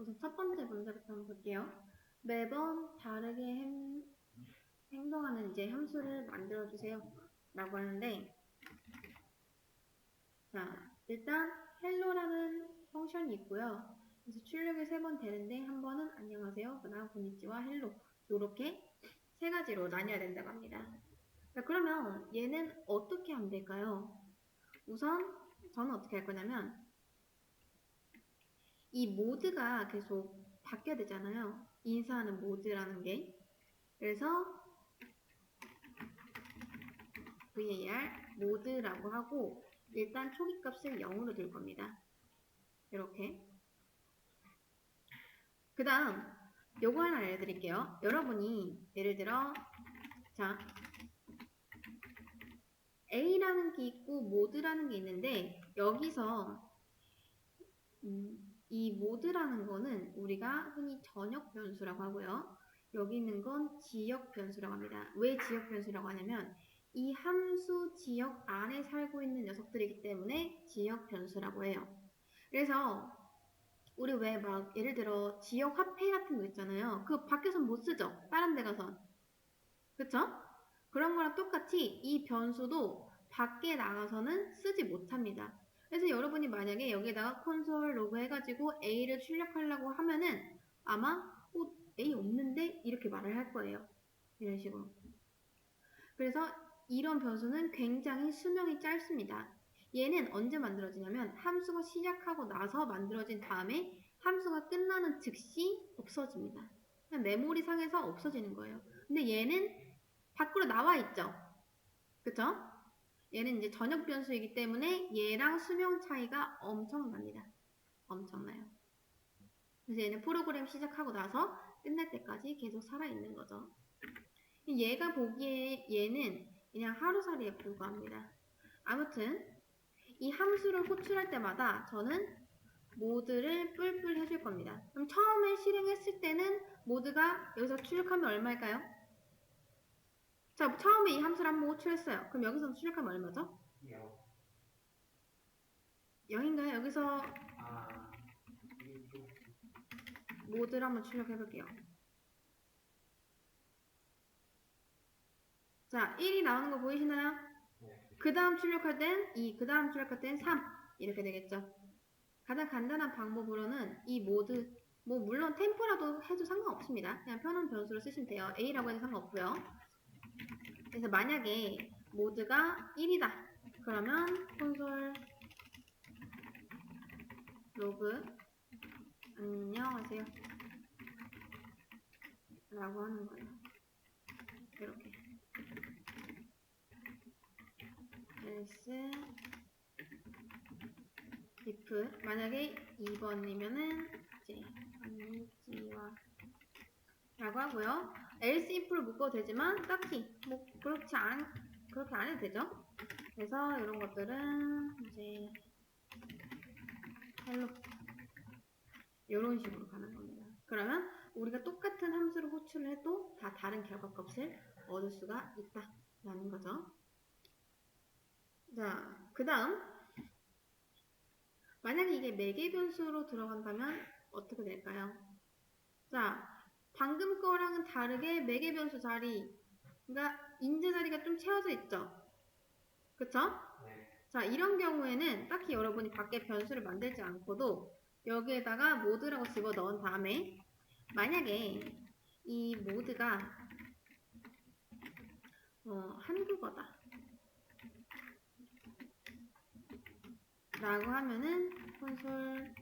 우선 첫 번째 문제부터 한번 볼게요. 매번 다르게 행, 행동하는 이제 함수를 만들어 주세요. 라고 하는데, 자, 일단 헬로라는 펑션이 있고요. 그래서 출력이 세 번 되는데 한 번은 안녕하세요, 그다음 고니치와 헬로 이렇게 세 가지로 나뉘어야 된다고 합니다. 자, 그러면 얘는 어떻게 하면 될까요? 우선 저는 어떻게 할 거냐면 이 모드가 계속 바뀌어야 되잖아요. 인사하는 모드라는 게. 그래서 var 모드라고 하고 일단 초기 값을 0으로 둘 겁니다. 이렇게. 그 다음 요거 하나 알려드릴게요. 여러분이 예를 들어 자 A라는 게 있고 모드라는 게 있는데 여기서 음, 이 모드라는 거는 우리가 흔히 전역 변수라고 하고요. 여기 있는 건 지역 변수라고 합니다. 왜 지역 변수라고 하냐면 이 함수 지역 안에 살고 있는 녀석들이기 때문에 지역 변수라고 해요. 그래서 우리 왜 막 예를 들어 지역 화폐 같은 거 있잖아요. 그거 밖에선 못 쓰죠. 다른 데 가선. 그쵸? 그런 거랑 똑같이 이 변수도 밖에 나가서는 쓰지 못합니다. 그래서 여러분이 만약에 여기다가 콘솔 로그 해가지고 A를 출력하려고 하면은 아마 어, A 없는데 이렇게 말을 할 거예요. 이런 식으로. 그래서 이런 변수는 굉장히 수명이 짧습니다. 얘는 언제 만들어지냐면 함수가 시작하고 나서 만들어진 다음에 함수가 끝나는 즉시 없어집니다. 메모리 상에서 없어지는 거예요. 근데 얘는 밖으로 나와 있죠. 그쵸? 얘는 이제 전역 변수이기 때문에 얘랑 수명 차이가 엄청납니다. 엄청나요. 그래서 얘는 프로그램 시작하고 나서 끝날 때까지 계속 살아있는 거죠. 얘가 보기에 얘는 그냥 하루살이에 불과합니다. 아무튼 이 함수를 호출할 때마다 저는 모드를 뿔뿔 해줄 겁니다. 그럼 처음에 실행했을 때는 모드가 여기서 출력하면 얼마일까요? 자, 처음에 이 함수를 한번 호출했어요. 그럼 여기서 출력하면 얼마죠? 요. 0인가요? 여기서 아, 모드를 한번 출력해 볼게요. 자, 1이 나오는 거 보이시나요? 네. 그 다음 출력할 땐 2, 그 다음 출력할 땐 3. 이렇게 되겠죠. 가장 간단한 방법으로는 이 모드, 뭐 물론 템포라도 해도 상관없습니다. 그냥 편한 변수로 쓰시면 돼요. A라고 해도 상관없고요. 그래서 만약에 모드가 1이다. 그러면 콘솔 로그 안녕하세요. 라고 하는 거예요. 이렇게. else if 만약에 2번이면은 이제 konnichiwa 라고 하고요. Else if를 묶어도 되지만 딱히 뭐 그렇지 않 그렇게 안 해도 되죠. 그래서 이런 것들은 이제 hello 이런 식으로 가는 겁니다. 그러면 우리가 똑같은 함수를 호출을 해도 다 다른 결과값을 얻을 수가 있다라는 거죠. 자, 그 다음 만약에 이게 매개 변수로 들어간다면 어떻게 될까요? 자, 방금 거랑은 다르게 매개 변수 자리 그러니까 인제 자리가 좀 채워져 있죠? 그쵸? 네. 자, 이런 경우에는 딱히 여러분이 밖에 변수를 만들지 않고도 여기에다가 모드라고 집어 넣은 다음에 만약에 이 모드가 어, 한국어다 라고 하면은 콘솔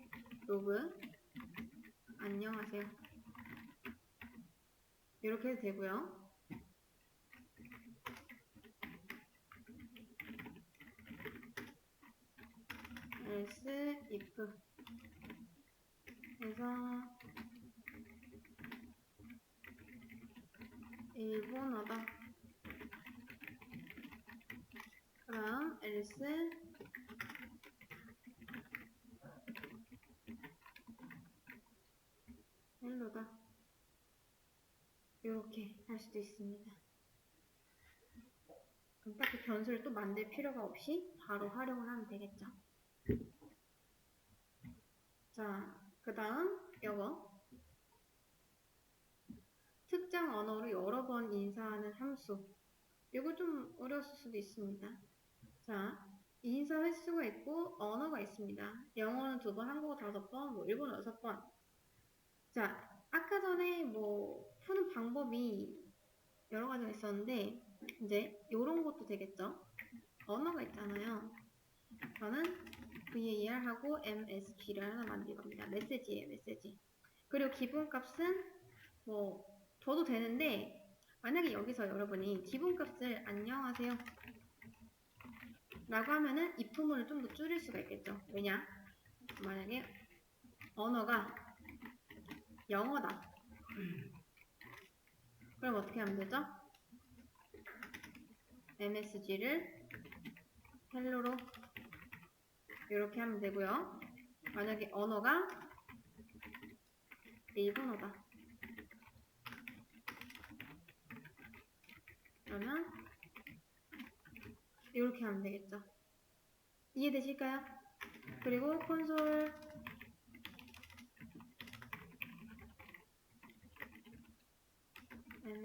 로그 안녕하세요 이렇게 해도 되고요. else if 해서 일본어다. 그럼 else 헬로다 이렇게 할 수도 있습니다 그럼 딱히 변수를 또 만들 필요가 없이 바로 활용을 하면 되겠죠 자, 그 다음 요거 특정 언어로 여러 번 인사하는 함수 이거 좀 어려웠을 수도 있습니다. 자, 인사 횟수가 있고 언어가 있습니다. 영어는 두 번, 한국어 다섯 번, 뭐 일본어 여섯 번. 자, 아까 전에 뭐 푸는 방법이 여러 가지가 있었는데 이제 이런 것도 되겠죠. 언어가 있잖아요. 저는 VAR하고 MSG를 하나 만들 겁니다. 메시지예요, 메시지. 그리고 기본값은 뭐 줘도 되는데 만약에 여기서 여러분이 기본값을 안녕하세요 라고 하면은 이 부분을 좀 더 줄일 수가 있겠죠. 왜냐? 만약에 언어가 영어다. 그럼 어떻게 하면 되죠? MSG를 헬로로 이렇게 하면 되고요. 만약에 언어가 일본어다. 그러면 이렇게 하면 되겠죠. 이해되실까요? 그리고 콘솔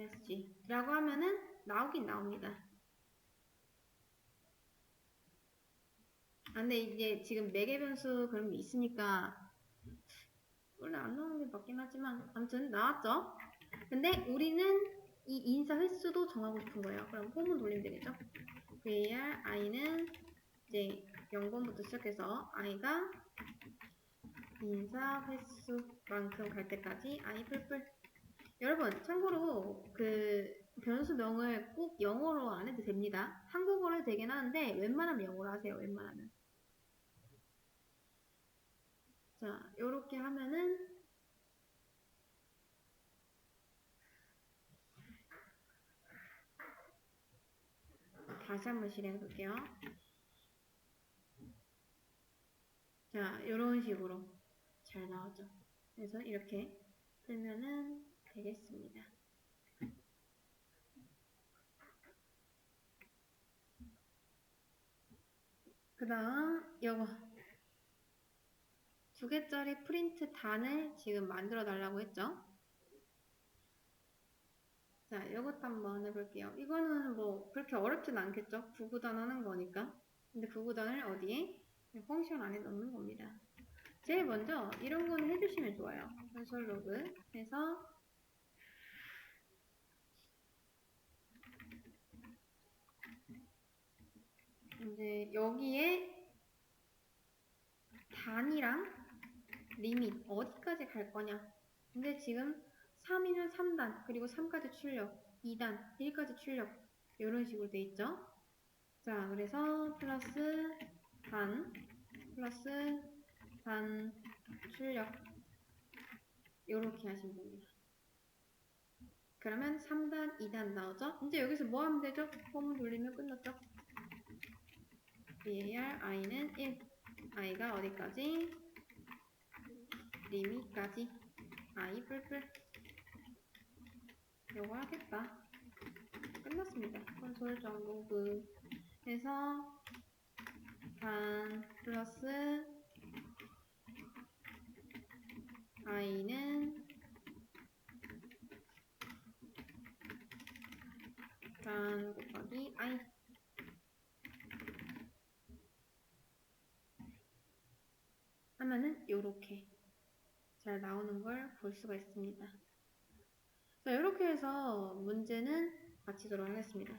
MSG라고 하면은 나오긴 나옵니다. 아, 근데 이제 지금 매개 변수 그런 게 있으니까 원래 안 나오는 게 맞긴 하지만 아무튼 나왔죠? 근데 우리는 이 인사 횟수도 정하고 싶은 거예요. 그럼 홈을 돌리면 되겠죠? var i는 이제 0번부터 시작해서 i가 인사 횟수만큼 갈 때까지 i 뿔뿔 여러분 참고로 그 변수명을 꼭 영어로 안 해도 됩니다. 한국어로 해도 되긴 하는데 웬만하면 영어로 하세요. 웬만하면 자 요렇게 하면은 다시 한번 실행해 볼게요. 자, 이런 식으로 잘 나오죠. 그래서 이렇게 풀면은 되겠습니다. 그 다음, 요거. 두 개짜리 프린트 단을 지금 만들어 달라고 했죠? 자, 이것도 한번 해볼게요. 이거는 뭐 그렇게 어렵진 않겠죠? 구구단 하는 거니까. 근데 구구단을 어디에? 펑션 안에 넣는 겁니다. 제일 먼저 이런 거는 해주시면 좋아요. 콘솔 로그 해서 이제 여기에 단이랑 리밋 어디까지 갈 거냐. 근데 지금 3이면 3단, 그리고 3까지 출력, 2단, 1까지 출력 이런 식으로 돼 있죠. 자, 그래서 플러스 단, 플러스 단, 출력 이렇게 하시면 됩니다. 그러면 3단, 2단 나오죠? 이제 여기서 뭐 하면 되죠? 폼 돌리면 끝났죠? Var i는 1, i가 어디까지? 리미까지 i 뿔뿔 요거 하겠다. 끝났습니다. 콘솔 정보그 해서 단 플러스 i는 단 곱하기 i 요렇게 잘 나오는 걸 볼 수가 있습니다. 자, 이렇게 해서 문제는 마치도록 하겠습니다.